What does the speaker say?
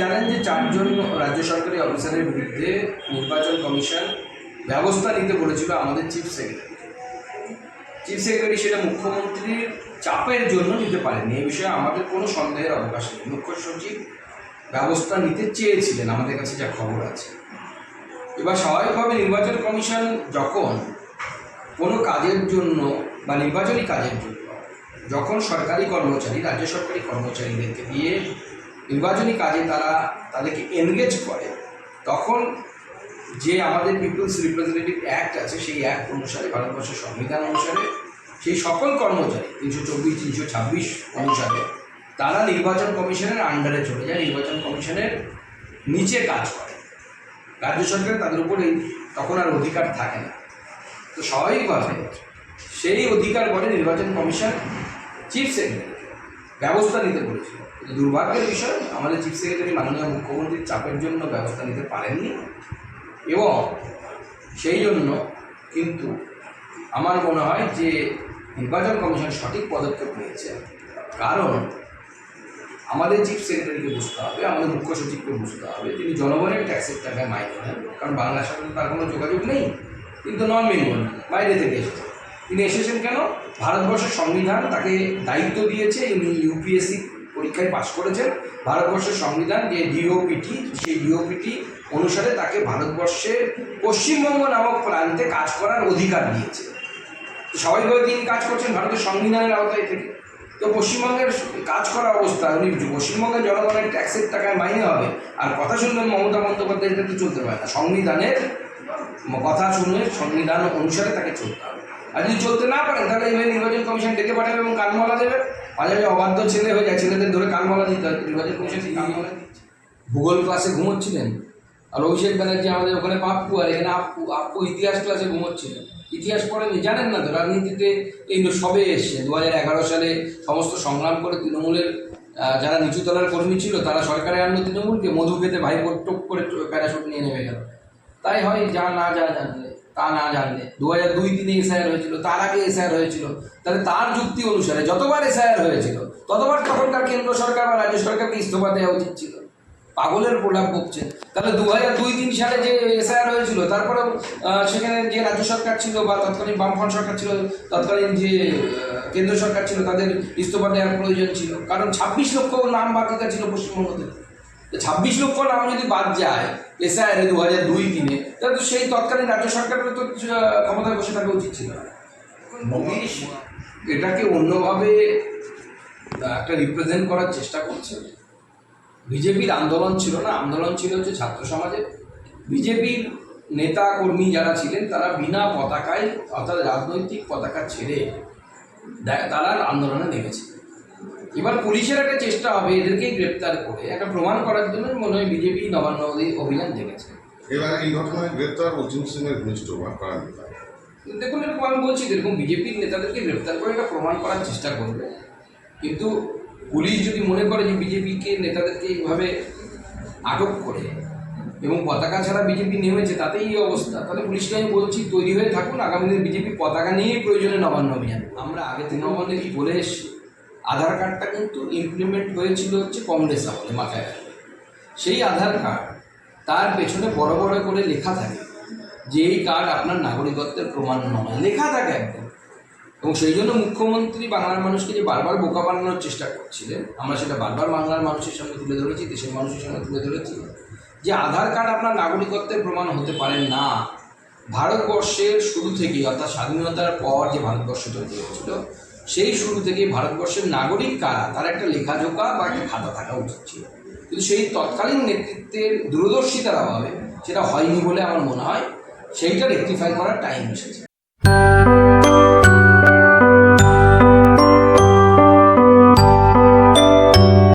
জানেন যে চারজন রাজ্য সরকারি অফিসারের বিরুদ্ধে নির্বাচন কমিশন ব্যবস্থা নিতে বলেছিল আমাদের চিফ সেক্রেটারি। চিফ সেক্রেটারি সেটা মুখ্যমন্ত্রীর চাপের জন্য নিতে পারেনি এই বিষয়ে আমাদের কোনো সন্দেহের অবকাশ নেই। মুখ্য সচিব ব্যবস্থা নিতে চেয়েছিলেন, আমাদের কাছে যা খবর আছে। এবার স্বাভাবিকভাবে নির্বাচন কমিশন যখন কোনো কাজের জন্য বা নির্বাচনী কাজের জন্য, যখন সরকারি কর্মচারী, রাজ্য সরকারি কর্মচারীদেরকে দিয়ে নির্বাচনী কাজে তারা তাদেরকে এনগেজ করে, তখন যে আমাদের পিপলস রিপ্রেজেন্টেটিভ অ্যাক্ট আছে, সেই অ্যাক্ট অনুসারে, ভারতবর্ষের সংবিধান অনুসারে, সেই সকল কর্মচারী, তিনশো চব্বিশ, তিনশো ছাব্বিশ অনুসারে, তারা নির্বাচন কমিশনের আন্ডারে চলে যায়, নির্বাচন কমিশনের নিচে কাজ করে। রাজ্য সরকার তাদের উপর তখন আর অধিকার থাকে না। তো স্বাভাবিকভাবে সেই অধিকার বলে নির্বাচন কমিশন চিফ সেক্রেটারি ব্যবস্থা নিতে বলেছিল। দুর্ভাগ্যের বিষয়, আমাদের চিফ সেক্রেটারি মাননীয় মুখ্যমন্ত্রীর চাপের জন্য ব্যবস্থা নিতে পারেননি। এবং সেই জন্য কিন্তু আমার মনে হয় যে নির্বাচন কমিশন সঠিক পদক্ষেপ নিয়েছে। কারণ আমাদের চিফ সেক্রেটারিকে বুঝতে হবে, আমাদের মুখ্য সচিবকে বুঝতে হবে, তিনি জনগণের ট্যাক্সের টাকায় মাইনে নেন। কারণ বাংলার সাথে তার কোনো যোগাযোগ নেই, কিন্তু নন বেঙ্গল বাইরে থেকে এসেছেন তিনি এসেছেন কেন? ভারতবর্ষের সংবিধান তাকে দায়িত্ব দিয়েছে, ইনি ইউপিএসসি পরীক্ষায় পাশ করেছেন। ভারতবর্ষের সংবিধান যে ডিওপিটি সেই ডিওপিটি অনুসারে তাকে ভারতবর্ষের পশ্চিমবঙ্গ নামক প্রান্তে কাজ করার অধিকার দিয়েছে। স্বাভাবিকভাবে তিনি কাজ করছেন ভারতের সংবিধানের আওতায় থেকে। তো পশ্চিমবঙ্গের কাজ করা অবস্থা, উনি পশ্চিমবঙ্গের জনগণের ট্যাক্সের টাকায় মাইনে হবে। আর কথা শুনবেন মমতা বন্দ্যোপাধ্যায় এটা তো চলতে পারে না। সংবিধানের কথা শুনে সংবিধান অনুসারে তাকে চলতে হবে। আর যদি চলতে না পারেন তাহলে এইভাবে নির্বাচন কমিশন ডেকে পাঠাবে এবং কানমলা দেবে। মাঝে মাঝে অবাধ্য ছেলে হয়ে যায়, ছেলেদের ধরে কানমলা দিতে হয়। নির্বাচন কমিশন কানমলা ভূগোল ক্লাসে ঘুমোচ্ছিলেন? আর অভিষেক ব্যানার্জি আমাদের ওখানে পাপ্পু, আর এখানে আপু আপু ইতিহাস ক্লাসে ঘুমোচ্ছিলেন। ইতিহাস পড়েনি জানেন না তো? রাজনীতিতে এই সবে এসছে দু হাজার এগারো সালে সমস্ত সংগ্রাম করে তৃণমূলের যারা নিচু তলার কর্মী ছিল, তারা সরকারে আনলো তৃণমূলকে। মধু খেতে ভাই টপ করে প্যারাশুট নিয়ে নেমে গেল। তাই হয়, যা না যা জানলে। তা না জানলে। দু হাজার দুই তিনে এসআইআর হয়েছিল, তার আগে এসআইআর হয়েছিল। তাহলে তার যুক্তি অনুসারে যতবার এসআইআর হয়েছিল, ততবার তখনকার কেন্দ্র সরকার বা রাজ্য সরকারকে ইস্তফা দেওয়া উচিত ছিল। পাগলের প্রলাপ বকছে তাহলে দু হাজার দুই তিন সালে যে এসআইআর হয়েছিল তারপরে সেখানে যে রাজ্য সরকার ছিল বা তৎকালীন বামফ্রন্ট সরকার ছিল, তৎকালীন যে কেন্দ্র সরকার ছিল, তাদের ইস্তফা দেওয়ার প্রয়োজন ছিল। কারণ ছাব্বিশ লক্ষ নাম বাকিটা ছিল পশ্চিমবঙ্গতে। ছাব্বিশ লক্ষ নাম যদি বাদ যায় এসআইআর দু হাজার দুই তিনে তাহলে তো সেই তৎকালীন রাজ্য সরকারের তো ক্ষমতায় বসে থাকা উচিত ছিল। এটাকে অন্যভাবে একটা রিপ্রেজেন্ট করার চেষ্টা করছে। বিজেপির আন্দোলন ছিল না, আন্দোলন ছিল হচ্ছে ছাত্র সমাজে। বিজেপির নেতা কর্মী যারা ছিলেন, তারা বিনা পতাকায়, অর্থাৎ রাজনৈতিক পতাকা ছেড়ে তারা আন্দোলনে নেমেছে। এবার পুলিশের একটা চেষ্টা হবে এদেরকেই গ্রেপ্তার করে। একটা প্রমাণ করার জন্য মনে হয় বিজেপি নবান্ন অভিযান দেখেছে। এবার এই ঘটনায় গ্রেপ্তার অর্জুন সিং এর ঘনিষ্ঠ নেতা দেখুন এরকম আমি বলছি এরকম বিজেপির নেতাদেরকে গ্রেপ্তার করে এটা প্রমাণ করার চেষ্টা করবে কিন্তু পুলিশ যদি মনে করে যে বিজেপিকে নেতাদেরকে এইভাবে আটক করে এবং পতাকা ছাড়া বিজেপি নেমেছে তাতেই এই অবস্থা। তাহলে পুলিশকে আমি বলছি তৈরি হয়ে থাকুন আগামী দিনে বিজেপি পতাকা নিয়েই প্রয়োজনে নবান্ন অভিযান। আমরা আগে তৃণমূল কি বলে এসছি। আধার কার্ডটা কিন্তু ইমপ্লিমেন্ট হয়েছিল হচ্ছে কংগ্রেস আমলে মাথায় সেই আধার কার্ড তার পেছনে বড় বড় করে লেখা থাকে যে এই কার্ড আপনার নাগরিকত্বের প্রমাণ নয়। লেখা থাকে একদম। এবং সেই জন্য মুখ্যমন্ত্রী বাংলার মানুষকে যে বারবার বোকা বানানোর চেষ্টা করছিলেন, আমরা সেটা বারবার বাংলার মানুষের সামনে তুলে ধরেছি, দেশের মানুষের সামনে তুলে ধরেছি, যে আধার কার্ড আপনার নাগরিকত্বের প্রমাণ হতে পারে না। ভারতবর্ষের শুরু থেকেই অর্থাৎ স্বাধীনতার পর যে ভারতবর্ষ তৈরি হয়েছিল সেই শুরু থেকে ভারতবর্ষের নাগরিক কারা? তার একটা লেখাজোকা বা একটা খাতা থাকা উচিত ছিল। কিন্তু সেই তৎকালীন নেতৃত্বের দূরদর্শিতার অভাবে, সেটা হয়নি বলে আমার মনে হয়, সেইটা রেকটিফাই করার টাইম এসেছে।